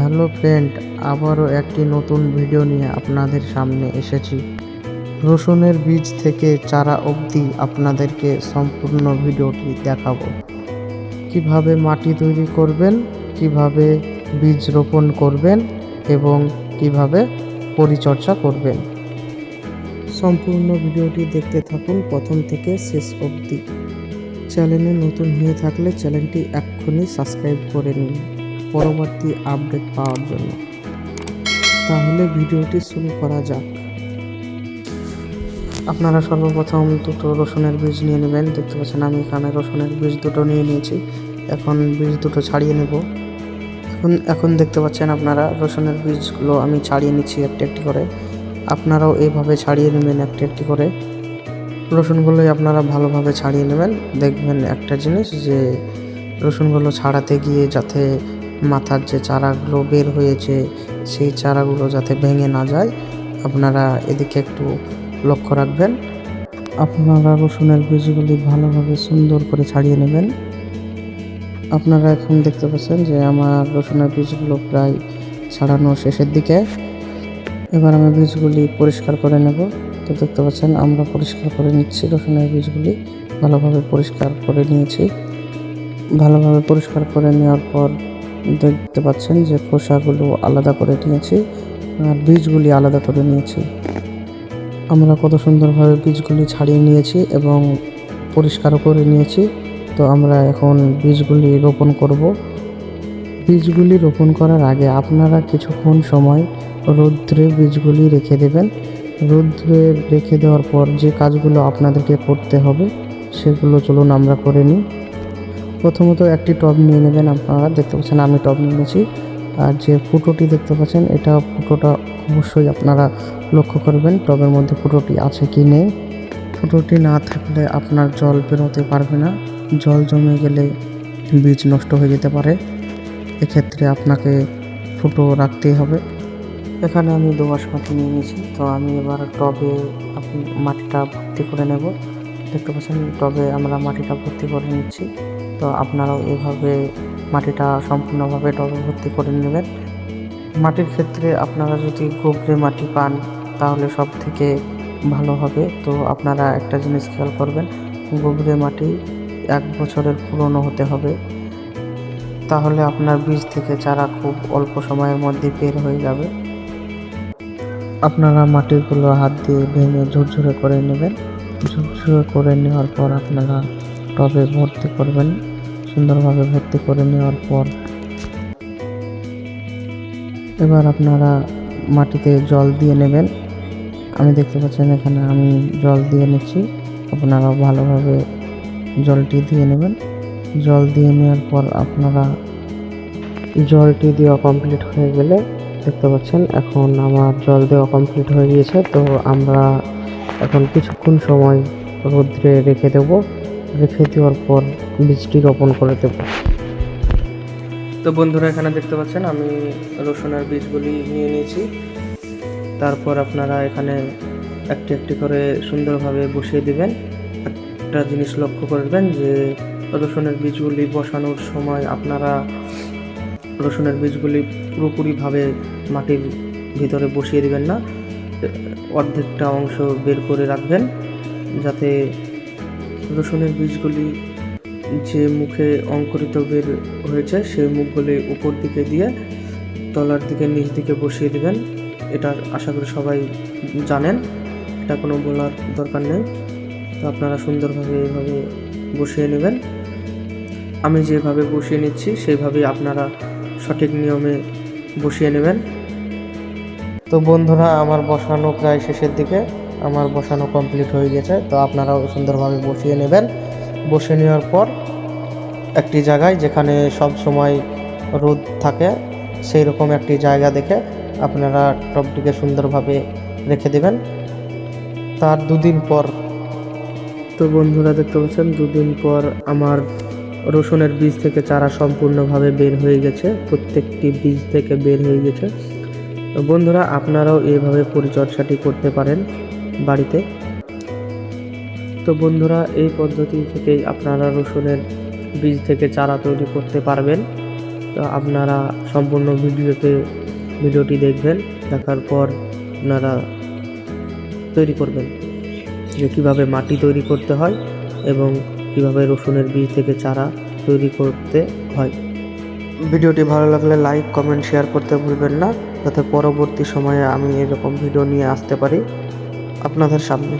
Hello friend, আবারও একটি নতুন ভিডিও নিয়ে আপনাদের সামনে এসেছি। রসুনের বীজ থেকে চারা অবধি আপনাদেরকে সম্পূর্ণ ভিডিওটি দেখাবো। কীভাবে মাটি তৈরি করবেন, কীভাবে বীজ রোপণ করবেন এবং কীভাবে পরিচর্যা করবেন। সম্পূর্ণ ভিডিওটি দেখতে থাকুন প্রথম থেকে শেষ অবধি। চ্যানেলে নতুন হয়ে থাকলে চ্যানেলটি এক্ষুনি সাবস্ক্রাইব করে নিন। পরবর্তী আপডেট পাওয়ার জন্য। তাহলে ভিডিওটি শুরু করা যাক। আপনারা সর্বপ্রথম দুটো রসুনের বীজ নিয়ে নেবেন। দেখতে পাচ্ছেন আমি এখানে রসুনের বীজ দুটো নিয়ে নিয়েছি। এখন বীজ দুটো ছাড়িয়ে নেব। এখন এখন দেখতে পাচ্ছেন আপনারা রসুনের বীজগুলো আমি ছাড়িয়ে নিচ্ছি একটি একটি করে। আপনারাও এইভাবে ছাড়িয়ে নেবেন একটি একটি করে। রসুনগুলোই আপনারা ভালোভাবে ছাড়িয়ে নেবেন। দেখবেন একটা জিনিস যে রসুনগুলো ছাড়াতে গিয়ে যাতে মাথার যে চারাগুলো বের হয়েছে, সেই চারাগুলো যাতে ভেঙে না যায়, আপনারা এদিকে একটু লক্ষ্য রাখবেন। আপনারা রসুনের বীজগুলি ভালোভাবে সুন্দর করে ছাড়িয়ে নেবেন। আপনারা এখন দেখতে পাচ্ছেন যে আমার রসুনের বীজগুলো প্রায় ছাড়ানো শেষের দিকে। এবার আমি বীজগুলি পরিষ্কার করে নেব। তো দেখতে পাচ্ছেন, আমরা পরিষ্কার করে নিচ্ছি রসুনের বীজগুলি। ভালোভাবে পরিষ্কার করে নিয়েছি। ভালোভাবে পরিষ্কার করে নেওয়ার পর দেখতে পাচ্ছেন যে খোসাগুলো আলাদা করে নিয়েছি আর বীজগুলি আলাদা করে নিয়েছি। আমরা কত সুন্দরভাবে বীজগুলি ছাড়িয়ে নিয়েছি এবং পরিষ্কারও করে নিয়েছি। তো আমরা এখন বীজগুলি রোপণ করব। বীজগুলি রোপণ করার আগে আপনারা কিছুক্ষণ সময় রৌদ্রে বীজগুলি রেখে দেবেন। রৌদ্রে রেখে দেওয়ার পর যে কাজগুলো আপনাদেরকে করতে হবে, সেগুলো চলুন আমরা করে নিই। প্রথমত একটি টব নিয়ে নেবেন আপনারা, দেখতে পাচ্ছেন আমি টব নিয়েছি। আর যে ফুটোটি দেখতে পাচ্ছেন, এটা ফুটোটা অবশ্যই আপনারা লক্ষ্য করবেন, টবের মধ্যে ফুটোটি আছে কি নেই। ফুটোটি না থাকলে আপনার জল বেরোতে পারবে না। জল জমে গেলে বীজ নষ্ট হয়ে যেতে পারে। এক্ষেত্রে আপনাকে ফুটো রাখতেই হবে। এখানে আমি দোআঁশ মাটি নিয়ে নিয়েছি, তো আমি এবার টবে মাটিটা ভর্তি করে নেব। দেখতে পাচ্ছেন, টবে আমরা মাটিটা ভর্তি করে নিচ্ছি। তো আপনারাও এভাবে মাটিটা সম্পূর্ণভাবে টবে ভর্তি করে নেবেন। মাটির ক্ষেত্রে আপনারা যদি গোবরে মাটি পান, তাহলে সব থেকে ভালো হবে। তো আপনারা একটা জিনিস খেয়াল করবেন, গোবরে মাটি এক বছরের পুরনো হতে হবে। তাহলে আপনার বীজ থেকে চারা খুব অল্প সময়ের মধ্যে বের হয়ে যাবে। আপনারা মাটিগুলো হাত দিয়ে ভেঙে ঝুরঝুরে করে নেবেন। ঝুরঝুরে করে নেওয়ার পর আপনারা টবে ভর্তি করবেন। সুন্দরভাবে ভর্তি করে নেওয়ার পর এবার আপনারা মাটিতে জল দিয়ে নেবেন। আমি দেখতে পাচ্ছেন এখানে আমি জল দিয়ে নিচ্ছি। আপনারা ভালোভাবে জলটি দিয়ে নেবেন। জল দিয়ে নেওয়ার পর আপনারা জলটি দেওয়া কমপ্লিট হয়ে গেলে দেখতে পাচ্ছেন এখন আমার জল দেওয়া কমপ্লিট হয়ে গিয়েছে। তো আমরা এখন কিছুক্ষণ সময় রোদ্রে রেখে দেব। রেখে দেওয়ার পর বীজটি রোপণ করে দেব। তো বন্ধুরা, এখানে দেখতে পাচ্ছেন, আমি রসুনের বীজগুলি নিয়ে নিয়েছি। তারপর আপনারা এখানে একটি একটি করে সুন্দরভাবে বসিয়ে দিবেন। একটা জিনিস লক্ষ্য করবেন যে, রসুনের বীজগুলি বসানোর সময় আপনারা রসুনের বীজগুলি পুরোপুরিভাবে মাটির ভিতরে বসিয়ে দিবেন না। অর্ধেকটা অংশ বের করে রাখবেন, যাতে রসুনের বীজগুলি যে মুখে অঙ্কুরিত বের হয়েছে, সেই মুখগুলি উপর দিকে দিয়ে তলার দিকে, নিচ দিকে বসিয়ে দিবেন। এটা আশা করি সবাই জানেন। এটা কোনো বলার দরকার নেই। তো আপনারা সুন্দরভাবে এইভাবে বসিয়ে নেবেন। আমি যেভাবে বসিয়ে নিচ্ছি সেইভাবেই আপনারা সঠিক নিয়মে বসিয়ে নেবেন। তো বন্ধুরা, আমার বসানো প্রায় শেষের দিকে। আমার বসানো কমপ্লিট হয়ে গেছে, তো আপনারাও সুন্দরভাবে বসিয়ে নেবেন। বসিয়ে নেওয়ার পর একটি জায়গায় যেখানে সব সময় রোদ থাকে সেই রকম একটি জায়গা দেখে আপনারা টবটিকে সুন্দরভাবে রেখে দেবেন। তার দুদিন পর, তো বন্ধুরা দেখতে পাচ্ছেন, দুদিন পর আমার রসুনের বীজ থেকে চারা সম্পূর্ণভাবে বের হয়ে গেছে, প্রত্যেকটি বীজ থেকে বের হয়ে গেছে। বন্ধুরা, আপনারাও এইভাবে পরিচর্যাটি করতে পারেন। বাড়িতে। তো বন্ধুরা, এই পদ্ধতি থেকেই আপনারা রসুনের বীজ থেকে চারা তৈরি করতে পারবেন। তো আপনারা সম্পূর্ণ ভিডিওতে, ভিডিওটি দেখবেন, দেখার পর আপনারা তৈরি করবেন। যে কীভাবে মাটি তৈরি করতে হয় এবং কীভাবে রসুনের বীজ থেকে চারা তৈরি করতে হয়। ভিডিওটি ভালো লাগলে লাইক, কমেন্ট, শেয়ার করতে ভুলবেন না। যাতে পরবর্তী সময়ে আমি এরকম ভিডিও নিয়ে আসতে পারি। আপনাদের সামনে।